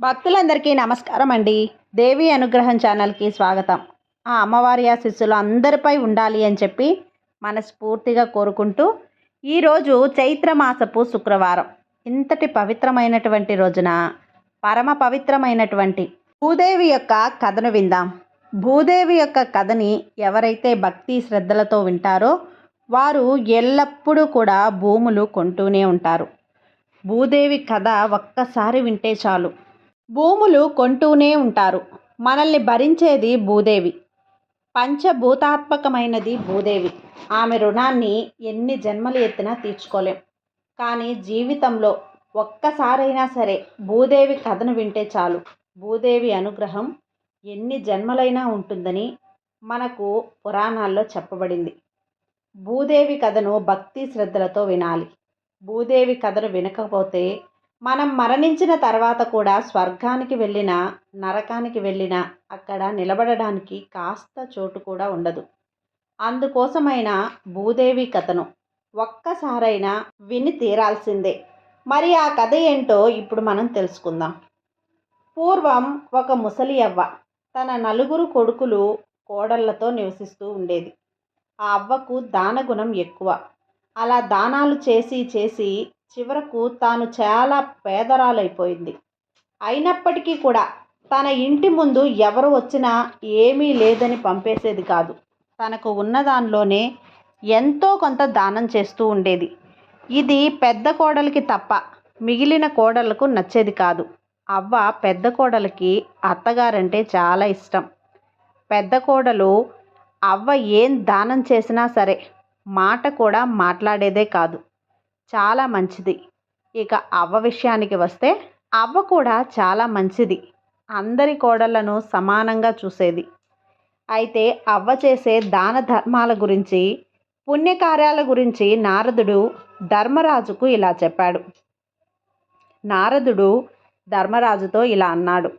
భక్తులందరికీ నమస్కారం అండి. దేవి అనుగ్రహం ఛానల్కి స్వాగతం. ఆ అమ్మవారి ఆశీస్సులు అందరిపై ఉండాలి అని చెప్పి మనస్ఫూర్తిగా కోరుకుంటూ ఈరోజు చైత్రమాసపు శుక్రవారం. ఇంతటి పవిత్రమైనటువంటి రోజున పరమ పవిత్రమైనటువంటి భూదేవి యొక్క కథను విందాం. భూదేవి యొక్క కథని ఎవరైతే భక్తి శ్రద్ధలతో వింటారో వారు ఎల్లప్పుడూ కూడా భూములు కొంటూనే ఉంటారు. భూదేవి కథ ఒక్కసారి వింటే చాలు. భూములు కొంటూనే ఉంటారు. మనల్ని భరించేది భూదేవి. పంచభూతాత్మకమైనది భూదేవి. ఆమె రుణాన్ని ఎన్ని జన్మలు ఎత్తినా తీర్చుకోలేం. కానీ జీవితంలో ఒక్కసారైనా సరే భూదేవి కథను వింటే చాలు. భూదేవి అనుగ్రహం ఎన్ని జన్మలైనా ఉంటుందని మనకు పురాణాల్లో చెప్పబడింది. భూదేవి కథను భక్తి శ్రద్ధలతో వినాలి. భూదేవి కథను వినకపోతే మనం మరణించిన తర్వాత కూడా స్వర్గానికి వెళ్ళిన నరకానికి వెళ్ళిన అక్కడ నిలబడడానికి కాస్త చోటు కూడా ఉండదు. అందుకోసమైన భూదేవి కథను ఒక్కసారైనా విని తీరాల్సిందే. మరి ఆ కథ ఏంటో ఇప్పుడు మనం తెలుసుకుందాం. పూర్వం ఒక ముసలి అవ్వ తన నలుగురు కొడుకులు కోడళ్ళతో నివసిస్తూ ఉండేది. ఆ అవ్వకు దానగుణం ఎక్కువ. అలా దానాలు చేసి చేసి చివరకు తాను చాలా పేదరాలైపోయింది. అయినప్పటికీ కూడా తన ఇంటి ముందు ఎవరు వచ్చినా ఏమీ లేదని పంపేసేది కాదు. తనకు ఉన్న దానిలోనే ఎంతో కొంత దానం చేస్తూ ఉండేది. ఇది పెద్ద కోడలికి తప్ప మిగిలిన కోడలకు నచ్చేది కాదు. అవ్వ పెద్ద కోడలికి అత్తగారంటే చాలా ఇష్టం. పెద్ద కోడలు అవ్వ ఏం దానం చేసినా సరే మాట కూడా మాట్లాడేదే కాదు. చాలా మంచిది. ఇక అవ్వ విషయానికి వస్తే అవ్వ కూడా చాలా మంచిది. అందరి కోడళ్ళను సమానంగా చూసేది. అయితే అవ్వ చేసే దాన ధర్మాల గురించి పుణ్యకార్యాల గురించి నారదుడు ధర్మరాజుకు ఇలా చెప్పాడు. నారదుడు ధర్మరాజుతో ఇలా అన్నాడు.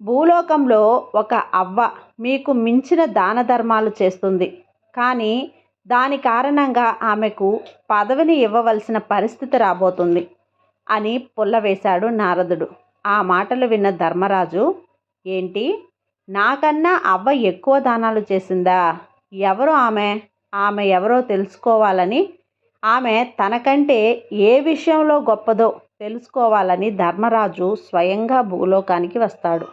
భూలోకంలో ఒక అవ్వ మీకు మించిన దాన ధర్మాలు చేస్తుంది. కానీ దాని కారణంగా ఆమెకు పదవిని ఇవ్వవలసిన పరిస్థితి రాబోతుంది అని పుల్లవేశాడు నారదుడు. ఆ మాటలు విన్న ధర్మరాజు ఏంటి? నాకన్నా అవ్వ ఎక్కువ దానాలు చేసిందా? ఎవరు ఆమె? ఆమె ఎవరో తెలుసుకోవాలని? ఆమె తనకంటే ఏ విషయంలో గొప్పదో తెలుసుకోవాలని ధర్మరాజు స్వయంగా భూలోకానికి వస్తాడు.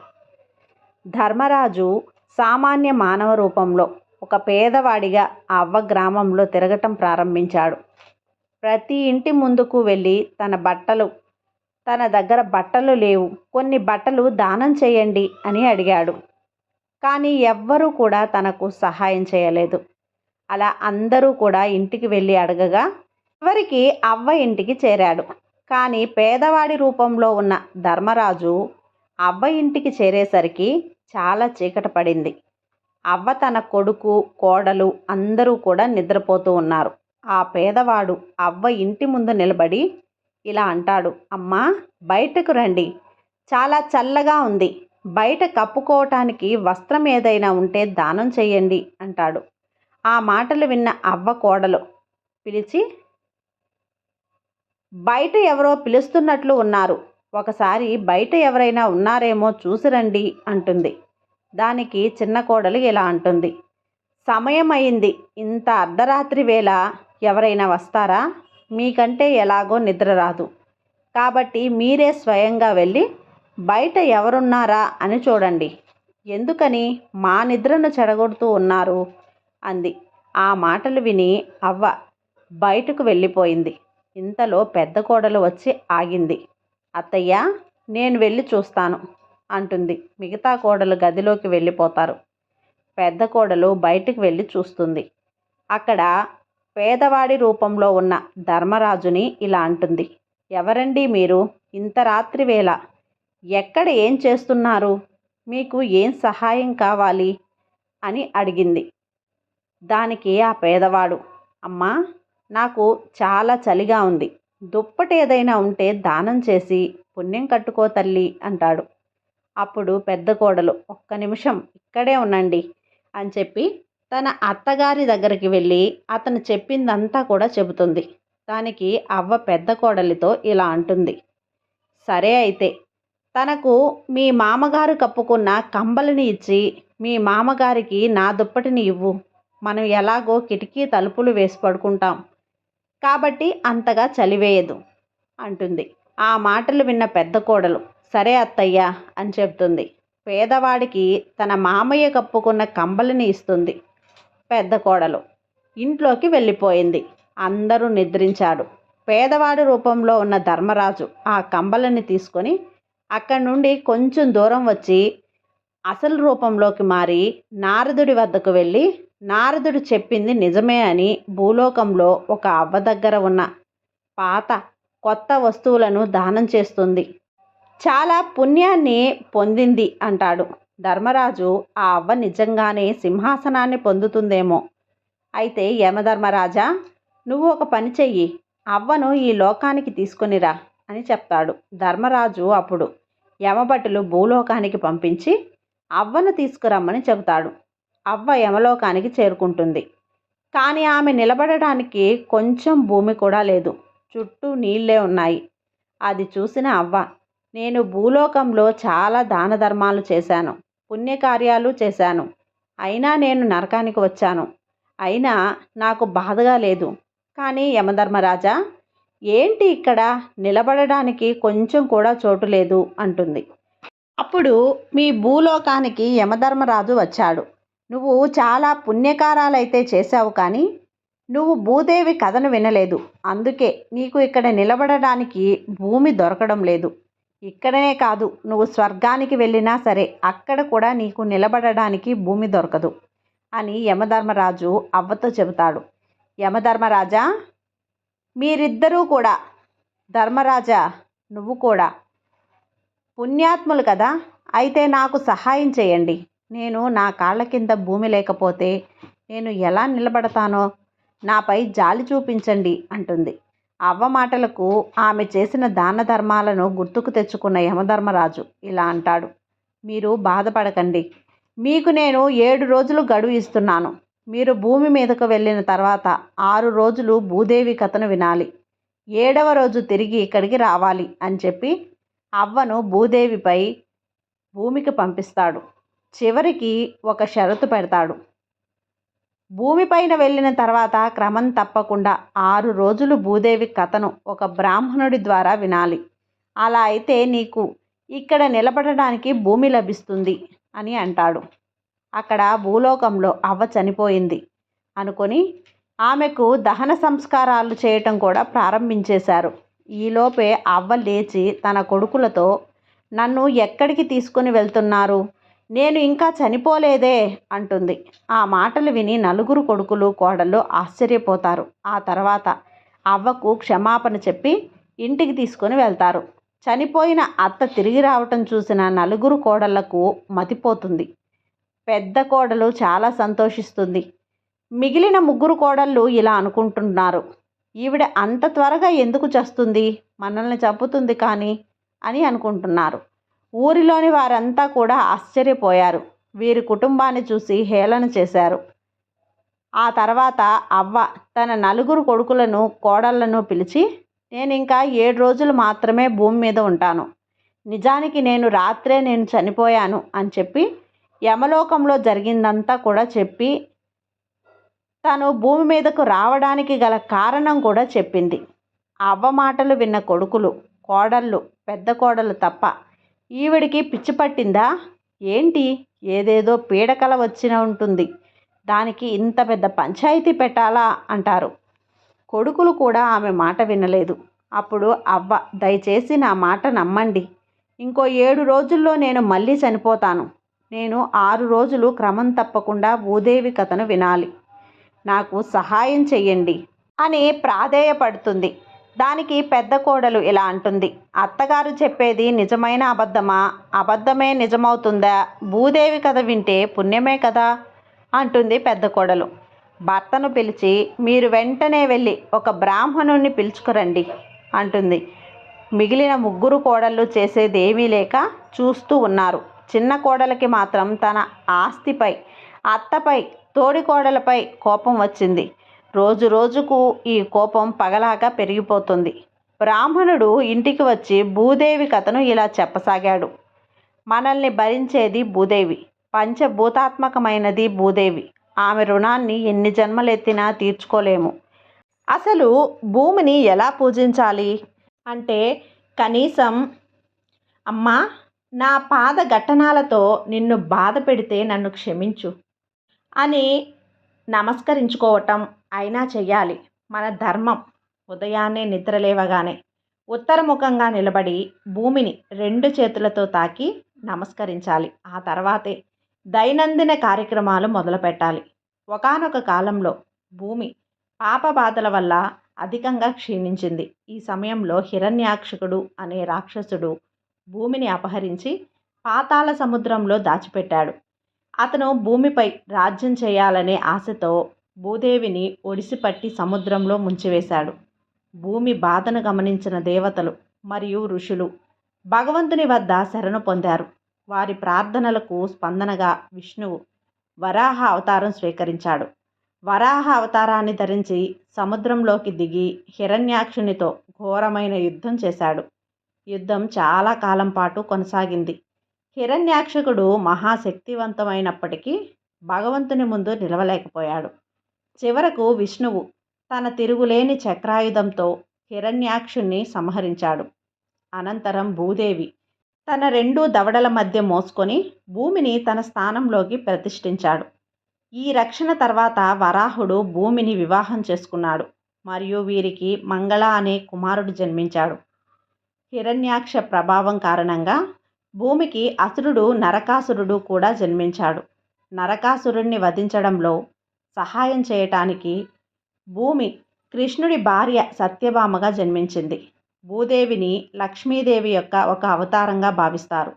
ధర్మరాజు సామాన్య మానవ రూపంలో ఒక పేదవాడిగా ఆ అవ్వ గ్రామంలో తిరగటం ప్రారంభించాడు. ప్రతి ఇంటి ముందుకు వెళ్ళి తన బట్టలు తన దగ్గర బట్టలు లేవు. కొన్ని బట్టలు దానం చేయండి అని అడిగాడు. కానీ ఎవ్వరూ కూడా తనకు సహాయం చేయలేదు. అలా అందరూ కూడా ఇంటికి వెళ్ళి అడగగా చివరికి అవ్వ ఇంటికి చేరాడు? కానీ పేదవాడి రూపంలో ఉన్న ధర్మరాజు అవ్వ ఇంటికి చేరేసరికి చాలా చీకట పడింది. అవ్వ తన కొడుకు కోడలు అందరూ కూడా నిద్రపోతూ ఉన్నారు. ఆ పేదవాడు అవ్వ ఇంటి ముందు నిలబడి ఇలా అంటాడు అమ్మా బయటకు రండి. చాలా చల్లగా ఉంది. బయట కప్పుకోవటానికి వస్త్రం ఏదైనా ఉంటే దానం చేయండి అంటాడు. ఆ మాటలు విన్న అవ్వ కోడలు పిలిచి బయట ఎవరో పిలుస్తున్నట్లు ఉన్నారు. ఒకసారి బయట ఎవరైనా ఉన్నారేమో చూసిరండి అంటుంది. దానికి చిన్న కోడలు ఇలా అంటుంది. సమయం అయింది ఇంత అర్ధరాత్రి వేళ ఎవరైనా వస్తారా? మీకంటే ఎలాగో నిద్ర రాదు. కాబట్టి మీరే స్వయంగా వెళ్ళి బయట ఎవరున్నారా అని చూడండి. ఎందుకని? మా నిద్రను చెడగొడుతూ ఉన్నారు అంది. ఆ మాటలు విని అవ్వ బయటకు వెళ్ళిపోయింది. ఇంతలో పెద్ద కోడలు వచ్చి ఆగింది. అత్తయ్య నేను వెళ్ళి చూస్తాను. అంటుంది. మిగతా కోడలు గదిలోకి వెళ్ళిపోతారు. పెద్ద కోడలు బయటికి వెళ్ళి చూస్తుంది. అక్కడ పేదవాడి రూపంలో ఉన్న ధర్మరాజుని ఇలా అంటుంది. ఎవరండి మీరు? ఇంత రాత్రి వేళ. ఎక్కడ ఏం చేస్తున్నారు? మీకు ఏం సహాయం కావాలి? అని అడిగింది. దానికి ఆ పేదవాడు అమ్మా నాకు చాలా చలిగా ఉంది. దుప్పటి ఏదైనా ఉంటే దానం చేసి పుణ్యం కట్టుకో తల్లి అంటాడు. అప్పుడు పెద్ద కోడలు ఒక్క నిమిషం ఇక్కడే ఉండండి అని చెప్పి తన అత్తగారి దగ్గరికి వెళ్ళి అతను చెప్పిందంతా కూడా చెబుతుంది. దానికి అవ్వ పెద్ద కోడలితో ఇలా అంటుంది. సరే అయితే తనకు మీ మామగారు కప్పుకున్న కంబలిని ఇచ్చి మీ మామగారికి నా దుప్పటిని ఇవ్వు. మనం ఎలాగో కిటికీ తలుపులు వేసి పడుకుంటాం. కాబట్టి అంతగా చలివేయదు అంటుంది. ఆ మాటలు విన్న పెద్ద కోడలు సరే అత్తయ్య అని చెప్తుంది. పేదవాడికి తన మామయ్య కప్పుకున్న కంబలిని ఇస్తుంది. పెద్ద కోడలు ఇంట్లోకి వెళ్ళిపోయింది. అందరూ నిద్రించాడు పేదవాడి రూపంలో ఉన్న ధర్మరాజు ఆ కంబలని తీసుకొని అక్కడి నుండి కొంచెం దూరం వచ్చి అసలు రూపంలోకి మారి నారదుడి వద్దకు వెళ్ళి నారదుడు చెప్పింది నిజమే అని భూలోకంలో ఒక అవ్వ దగ్గర ఉన్న పాత కొత్త వస్తువులను దానం చేస్తుంది. చాలా పుణ్యాన్ని పొందింది అంటాడు. ధర్మరాజు ఆ అవ్వ నిజంగానే సింహాసనాన్ని పొందుతుందేమో. అయితే యమధర్మరాజా నువ్వు ఒక పని చెయ్యి అవ్వను ఈ లోకానికి తీసుకొనిరా అని చెప్తాడు ధర్మరాజు అప్పుడు. యమభటులు భూలోకానికి పంపించి అవ్వను తీసుకురమ్మని చెబుతాడు. అవ్వ యమలోకానికి చేరుకుంటుంది. కానీ ఆమె నిలబడడానికి కొంచెం భూమి కూడా లేదు. చుట్టూ నీళ్ళే ఉన్నాయి. అది చూసిన అవ్వ నేను భూలోకంలో చాలా దాన ధర్మాలు చేశాను పుణ్యకార్యాలు చేశాను. అయినా నేను నరకానికి వచ్చాను. అయినా నాకు బాధగా లేదు. కానీ యమధర్మరాజా ఏంటి ఇక్కడ నిలబడడానికి కొంచెం కూడా చోటు లేదు అంటుంది. అప్పుడు మీ భూలోకానికి యమధర్మరాజు వచ్చాడు. నువ్వు చాలా పుణ్యకారాలైతే చేశావు కానీ నువ్వు భూదేవి కథను వినలేదు. అందుకే నీకు ఇక్కడ నిలబడడానికి భూమి దొరకడం లేదు. ఇక్కడనే కాదు నువ్వు స్వర్గానికి వెళ్ళినా సరే అక్కడ కూడా నీకు నిలబడడానికి భూమి దొరకదు అని యమధర్మరాజు అవ్వతో చెబుతాడు. యమధర్మరాజా మీరిద్దరూ కూడా ధర్మరాజా నువ్వు కూడా పుణ్యాత్ములు కదా అయితే నాకు సహాయం చేయండి. నేను నా కాళ్ళ కింద భూమి లేకపోతే నేను ఎలా నిలబడతానో నాపై జాలి చూపించండి అంటుంది. అవ్వ మాటలకు ఆమె చేసిన దాన ధర్మాలను గుర్తుకు తెచ్చుకున్న యమధర్మరాజు ఇలా అంటాడు. మీరు బాధపడకండి. మీకు నేను ఏడు రోజులు గడువు ఇస్తున్నాను. మీరు భూమి మీదకు వెళ్ళిన తర్వాత ఆరు రోజులు భూదేవి కథను వినాలి. ఏడవ రోజు తిరిగి ఇక్కడికి రావాలి అని చెప్పి అవ్వను భూదేవిపై భూమికి పంపిస్తాడు. చివరికి ఒక షరతు పెడతాడు. భూమిపైన వెళ్ళిన తర్వాత క్రమం తప్పకుండా ఆరు రోజులు భూదేవి కథను ఒక బ్రాహ్మణుడి ద్వారా వినాలి. అలా అయితే నీకు ఇక్కడ నిలబడడానికి భూమి లభిస్తుంది అని అంటాడు. అక్కడ భూలోకంలో అవ్వ చనిపోయింది అనుకొని ఆమెకు దహన సంస్కారాలు చేయటం కూడా ప్రారంభించేశారు. ఈలోపే అవ్వ లేచి తన కొడుకులతో నన్ను ఎక్కడికి తీసుకుని వెళ్తున్నారు? నేను ఇంకా చనిపోలేదే అంటుంది. ఆ మాటలు విని నలుగురు కొడుకులు కోడళ్ళు ఆశ్చర్యపోతారు. ఆ తర్వాత అవ్వకు క్షమాపణ చెప్పి ఇంటికి తీసుకొని వెళ్తారు. చనిపోయిన అత్త తిరిగి రావటం చూసిన నలుగురు కోడళ్ళకు మతిపోతుంది. పెద్ద కోడలు చాలా సంతోషిస్తుంది. మిగిలిన ముగ్గురు కోడళ్ళు ఇలా అనుకుంటున్నారు. ఈవిడ అంత త్వరగా ఎందుకు చస్తుంది? మనల్ని చంపుతుంది కానీ అని అనుకుంటున్నారు. ఊరిలోని వారంతా కూడా ఆశ్చర్యపోయారు. వీరి కుటుంబాన్ని చూసి హేళన చేశారు. ఆ తర్వాత అవ్వ తన నలుగురు కొడుకులను కోడళ్ళను పిలిచి నేను ఇంకా ఏడు రోజులు మాత్రమే భూమి మీద ఉంటాను. నిజానికి నేను రాత్రే నేను చనిపోయాను అని చెప్పి యమలోకంలో జరిగిందంతా కూడా చెప్పి తను భూమి మీదకు రావడానికి గల కారణం కూడా చెప్పింది. అవ్వ మాటలు విన్న కొడుకులు కోడళ్ళు పెద్ద కోడలు తప్ప ఈవిడికి పిచ్చి పట్టిందా? ఏంటి? ఏదేదో పీడకల వచ్చిన ఉంటుంది. దానికి ఇంత పెద్ద పంచాయతీ పెట్టాలా? అంటారు. కొడుకులు కూడా ఆమె మాట వినలేదు. అప్పుడు అవ్వ దయచేసి నా మాట నమ్మండి. ఇంకో ఏడు రోజుల్లో నేను మళ్ళీ చనిపోతాను. నేను ఆరు రోజులు క్రమం తప్పకుండా భూదేవి కథను వినాలి. నాకు సహాయం చెయ్యండి అని ప్రాధేయపడుతుంది. దానికి పెద్ద కోడలు ఇలా అంటుంది. అత్తగారు చెప్పేది నిజమైన అబద్ధమా? అబద్ధమే నిజమవుతుందా? భూదేవి కథ వింటే పుణ్యమే కదా? అంటుంది పెద్ద కోడలు. భర్తను పిలిచి మీరు వెంటనే వెళ్ళి ఒక బ్రాహ్మణుణ్ణి పిలుచుకురండి అంటుంది. మిగిలిన ముగ్గురు కోడళ్ళు చేసేదేమీ లేక చూస్తూ ఉన్నారు. చిన్న కోడలికి మాత్రం తన ఆస్తిపై అత్తపై తోడి కోడలపై కోపం వచ్చింది. రోజు రోజుకు ఈ కోపం పగలాగా పెరిగిపోతుంది. బ్రాహ్మణుడు ఇంటికి వచ్చి భూదేవి కథను ఇలా చెప్పసాగాడు. మనల్ని భరించేది భూదేవి పంచభూతాత్మకమైనది భూదేవి. ఆమె రుణాన్ని ఎన్ని జన్మలెత్తినా తీర్చుకోలేము. అసలు భూమిని ఎలా పూజించాలి? అంటే కనీసం అమ్మా నా పాద ఘట్టనాలతో నిన్ను బాధ పెడితే నన్ను క్షమించు అని నమస్కరించుకోవటం అయినా చెయ్యాలి. మన ధర్మం ఉదయాన్నే నిద్రలేవగానే ఉత్తరముఖంగా నిలబడి భూమిని రెండు చేతులతో తాకి నమస్కరించాలి. ఆ తర్వాతే దైనందిన కార్యక్రమాలు మొదలుపెట్టాలి. ఒకానొక కాలంలో భూమి పాపబాధల వల్ల అధికంగా క్షీణించింది. ఈ సమయంలో హిరణ్యాక్షకుడు అనే రాక్షసుడు భూమిని అపహరించి పాతాళ సముద్రంలో దాచిపెట్టాడు. అతను భూమిపై రాజ్యం చేయాలనే ఆశతో భూదేవిని ఒడిసిపట్టి సముద్రంలో ముంచివేశాడు. భూమి బాధను గమనించిన దేవతలు మరియు ఋషులు భగవంతుని వద్ద శరణు పొందారు. వారి ప్రార్థనలకు స్పందనగా విష్ణువు వరాహ అవతారం స్వీకరించాడు. వరాహ అవతారాన్ని ధరించి సముద్రంలోకి దిగి హిరణ్యాక్షునితో ఘోరమైన యుద్ధం చేశాడు. యుద్ధం చాలా కాలం పాటు కొనసాగింది. హిరణ్యాక్షకుడు మహాశక్తివంతమైనప్పటికీ భగవంతుని ముందు నిలవలేకపోయాడు. చివరకు విష్ణువు తన తిరుగులేని చక్రాయుధంతో హిరణ్యాక్షుణ్ణి సంహరించాడు. అనంతరం భూదేవి తన రెండు దవడల మధ్య మోసుకొని భూమిని తన స్థానంలోకి ప్రతిష్ఠించాడు. ఈ రక్షణ తర్వాత వరాహుడు భూమిని వివాహం చేసుకున్నాడు మరియు వీరికి మంగళ అనే కుమారుడు జన్మించాడు. హిరణ్యాక్ష ప్రభావం కారణంగా భూమికి అసురుడు నరకాసురుడు కూడా జన్మించాడు. నరకాసురుణ్ణి వధించడంలో సహాయం చేయటానికి భూమి కృష్ణుడి భార్య సత్యభామగా జన్మించింది. భూదేవిని లక్ష్మీదేవి యొక్క ఒక అవతారంగా భావిస్తారు.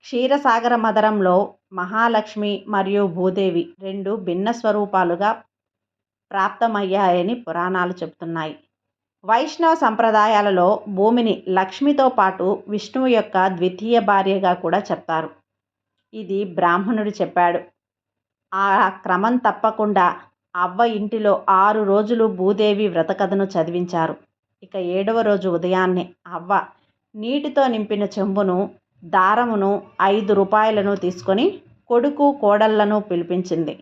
క్షీరసాగర మదరంలో మహాలక్ష్మి మరియు భూదేవి రెండు భిన్న స్వరూపాలుగా ప్రాప్తమయ్యాయని పురాణాలు చెబుతున్నాయి. వైష్ణవ సంప్రదాయాలలో భూమిని లక్ష్మితో పాటు విష్ణువు యొక్క ద్వితీయ భార్యగా కూడా చెప్తారు. ఇది బ్రాహ్మణుడు చెప్పాడు. ఆ క్రమం తప్పకుండా అవ్వ ఇంటిలో ఆరు రోజులు భూదేవి వ్రతకథను చదివించారు. ఇక ఏడవ రోజు ఉదయాన్నే అవ్వ నీటితో నింపిన చెంబును దారమును ఐదు రూపాయలను తీసుకొని కొడుకు కోడళ్ళను పిలిపించింది.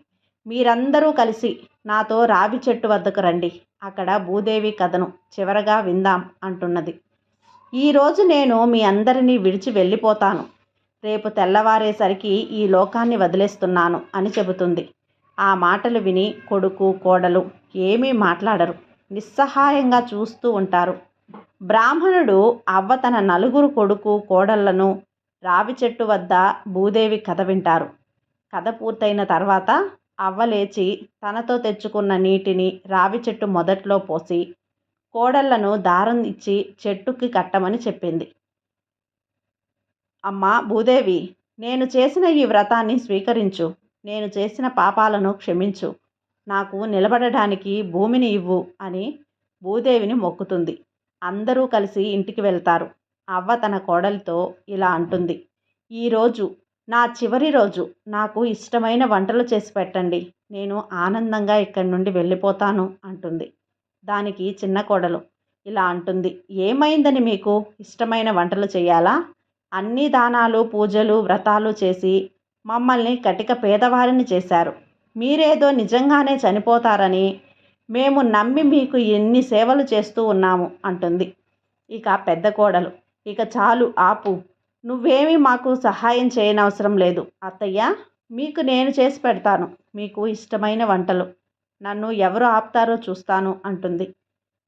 మీరందరూ కలిసి నాతో రావి చెట్టు వద్దకు రండి. అక్కడ భూదేవి కథను చివరగా విందాం అంటున్నది. ఈరోజు నేను మీ అందరినీ విడిచి వెళ్ళిపోతాను. రేపు తెల్లవారేసరికి ఈ లోకాన్ని వదిలేస్తున్నాను అని చెబుతుంది. ఆ మాటలు విని కొడుకు కోడలు ఏమీ మాట్లాడరు. నిస్సహాయంగా చూస్తూ ఉంటారు. బ్రాహ్మణుడు అవ్వ తన నలుగురు కొడుకు కోడళ్ళను రావి చెట్టు వద్ద భూదేవి కథ వింటారు. కథ పూర్తయిన తర్వాత అవ్వ లేచి తనతో తెచ్చుకున్న నీటిని రావి చెట్టు మొదట్లో పోసి కోడళ్ళను దారం ఇచ్చి చెట్టుకి కట్టమని చెప్పింది. అమ్మా భూదేవి నేను చేసిన ఈ వ్రతాన్ని స్వీకరించు. నేను చేసిన పాపాలను క్షమించు. నాకు నిలబడడానికి భూమిని ఇవ్వు అని భూదేవిని మొక్కుతుంది. అందరూ కలిసి ఇంటికి వెళ్తారు. అవ్వ తన కోడలితో ఇలా అంటుంది. ఈరోజు నా చివరి రోజు. నాకు ఇష్టమైన వంటలు చేసి పెట్టండి. నేను ఆనందంగా ఇక్కడి నుండి వెళ్ళిపోతాను అంటుంది. దానికి చిన్న కోడలు. ఇలా అంటుంది. ఏమైందని మీకు? ఇష్టమైన వంటలు చేయాలా? అన్ని దానాలు పూజలు వ్రతాలు చేసి మమ్మల్ని కటిక పేదవారిని చేశారు. మీరేదో నిజంగానే చనిపోతారని మేము నమ్మి మీకు ఎన్ని సేవలు చేస్తూ ఉన్నాము అంటుంది. ఇక పెద్ద కోడలు. ఇక చాలు ఆపు. నువ్వేమీ మాకు సహాయం చేయనవసరం లేదు. అత్తయ్య మీకు నేను చేసి పెడతాను. మీకు ఇష్టమైన వంటలు. నన్ను ఎవరు ఆపుతారో చూస్తాను అంటుంది.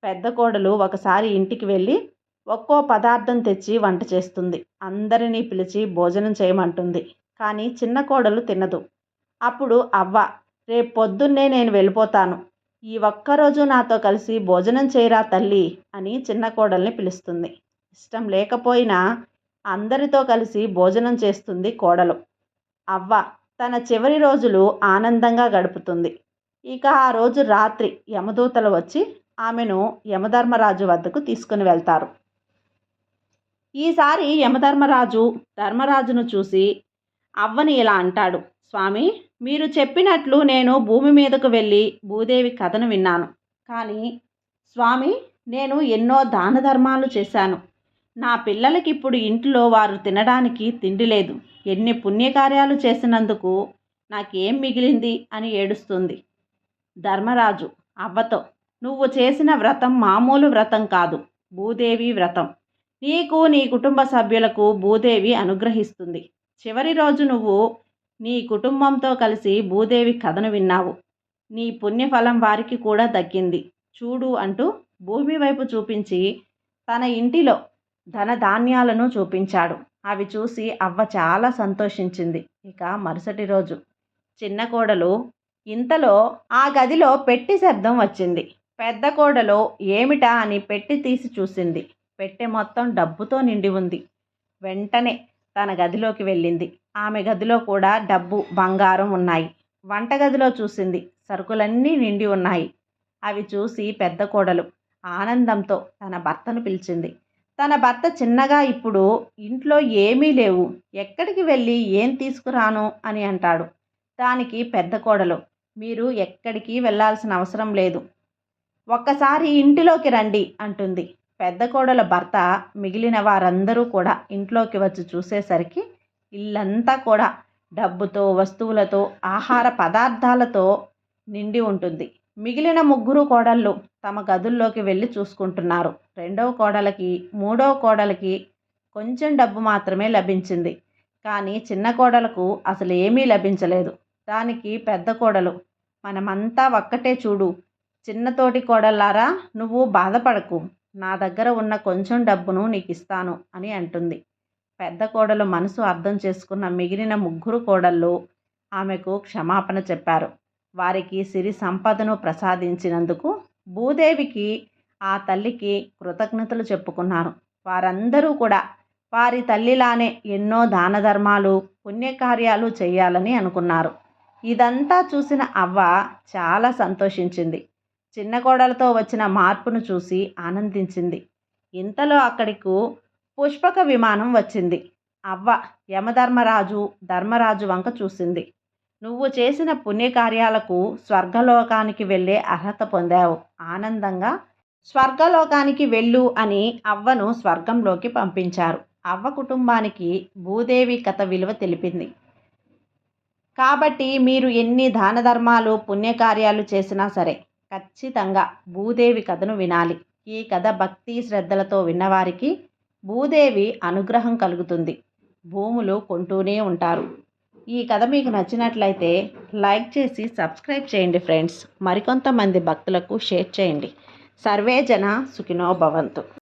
పెద్ద కోడలు ఒకసారి ఇంటికి వెళ్ళి ఒక్కో పదార్థం తెచ్చి వంట చేస్తుంది. అందరినీ పిలిచి భోజనం చేయమంటుంది. కానీ చిన్న కోడలు తినదు. అప్పుడు అవ్వ రేపు పొద్దున్నే నేను వెళ్ళిపోతాను. ఈ ఒక్కరోజు నాతో కలిసి భోజనం చేయరా తల్లి అని చిన్న కోడల్ని పిలుస్తుంది. ఇష్టం లేకపోయినా అందరితో కలిసి భోజనం చేస్తుంది కోడలు. అవ్వ తన చివరి రోజులు ఆనందంగా గడుపుతుంది. ఇక ఆ రోజు రాత్రి యమదూతలు వచ్చి ఆమెను యమధర్మరాజు వద్దకు తీసుకుని వెళ్తారు. ఈసారి యమధర్మరాజు ధర్మరాజును చూసి అవ్వని ఇలా అంటాడు స్వామి మీరు చెప్పినట్లు నేను భూమి మీదకు వెళ్ళి భూదేవి కథను విన్నాను. కానీ స్వామి నేను ఎన్నో దాన ధర్మాలు చేశాను. నా పిల్లలకి ఇప్పుడు ఇంట్లో వారు తినడానికి తిండి లేదు. ఎన్ని పుణ్యకార్యాలు చేసినందుకు నాకేం మిగిలింది? అని ఏడుస్తుంది. ధర్మరాజు అవ్వతో నువ్వు చేసిన వ్రతం మామూలు వ్రతం కాదు భూదేవి వ్రతం. నీకు నీ కుటుంబ సభ్యులకు భూదేవి అనుగ్రహిస్తుంది. చివరి రోజు నువ్వు నీ కుటుంబంతో కలిసి భూదేవి కథను విన్నావు. నీ పుణ్యఫలం వారికి కూడా దక్కింది. చూడు అంటూ భూమి వైపు చూపించి తన ఇంటిలో ధనధాన్యాలను చూపించాడు. అవి చూసి అవ్వ చాలా సంతోషించింది. ఇక మరుసటి రోజు చిన్న కోడలు ఇంతలో ఆ గదిలో పెట్టి శబ్దం వచ్చింది. పెద్ద కోడలు ఏమిటా అని పెట్టి తీసి చూసింది. పెట్టె మొత్తం డబ్బుతో నిండి ఉంది. వెంటనే తన గదిలోకి వెళ్ళింది. ఆమె గదిలో కూడా డబ్బు బంగారం ఉన్నాయి. వంటగదిలో చూసింది. సరుకులన్నీ నిండి ఉన్నాయి. అవి చూసి పెద్ద కోడలు ఆనందంతో తన భర్తను పిలిచింది. తన భర్త చిన్నగా ఇప్పుడు ఇంట్లో ఏమీ లేవు. ఎక్కడికి వెళ్ళి ఏం తీసుకురాను అని అంటాడు. దానికి పెద్ద కోడలు. మీరు ఎక్కడికి వెళ్ళాల్సిన అవసరం లేదు. ఒక్కసారి ఇంటిలోకి రండి అంటుంది. పెద్ద కోడల భర్త మిగిలిన వారందరూ కూడా ఇంట్లోకి వచ్చి చూసేసరికి ఇల్లంతా కూడా డబ్బుతో వస్తువులతో ఆహార పదార్థాలతో నిండి ఉంటుంది. మిగిలిన ముగ్గురు కోడళ్ళు తమ గదుల్లోకి వెళ్ళి చూసుకుంటున్నారు. రెండవ కోడలకి మూడవ కోడలకి కొంచెం డబ్బు మాత్రమే లభించింది. కానీ చిన్న కోడలకు అసలు ఏమీ లభించలేదు. దానికి పెద్ద కోడలు. మనమంతా ఒక్కటే చూడు. చిన్నతోటి కోడలారా నువ్వు బాధపడకు. నా దగ్గర ఉన్న కొంచెం డబ్బును నీకు ఇస్తాను అని అంటుంది. పెద్ద కోడలు మనసు అర్థం చేసుకున్న మిగిలిన ముగ్గురు కోడళ్ళు ఆమెకు క్షమాపణ చెప్పారు. వారికి సిరి సంపదను ప్రసాదించినందుకు భూదేవికి ఆ తల్లికి కృతజ్ఞతలు చెప్పుకున్నారు. వారందరూ కూడా వారి తల్లిలానే ఎన్నో దాన ధర్మాలు పుణ్యకార్యాలు చేయాలని అనుకున్నారు. ఇదంతా చూసిన అవ్వ చాలా సంతోషించింది. చిన్న కోడలతో వచ్చిన మార్పును చూసి ఆనందించింది. ఇంతలో అక్కడికు పుష్పక విమానం వచ్చింది. అవ్వ యమధర్మరాజు ధర్మరాజు వంక చూసింది. నువ్వు చేసిన పుణ్యకార్యాలకు స్వర్గలోకానికి వెళ్ళే అర్హత పొందావు. ఆనందంగా స్వర్గలోకానికి వెళ్ళు అని అవ్వను స్వర్గంలోకి పంపించారు. అవ్వ కుటుంబానికి భూదేవి కథ విలువ తెలిపింది. కాబట్టి మీరు ఎన్ని దాన ధర్మాలు పుణ్యకార్యాలు చేసినా సరే ఖచ్చితంగా భూదేవి కథను వినాలి. ఈ కథ భక్తి శ్రద్ధలతో విన్నవారికి భూదేవి అనుగ్రహం కలుగుతుంది. భూములు కొంటూనే ఉంటారు. ఈ కథ మీకు నచ్చినట్లయితే లైక్ చేసి సబ్స్క్రైబ్ చేయండి ఫ్రెండ్స్. మరికొంతమంది భక్తులకు షేర్ చేయండి. సర్వే జన సుఖినో భవంతు.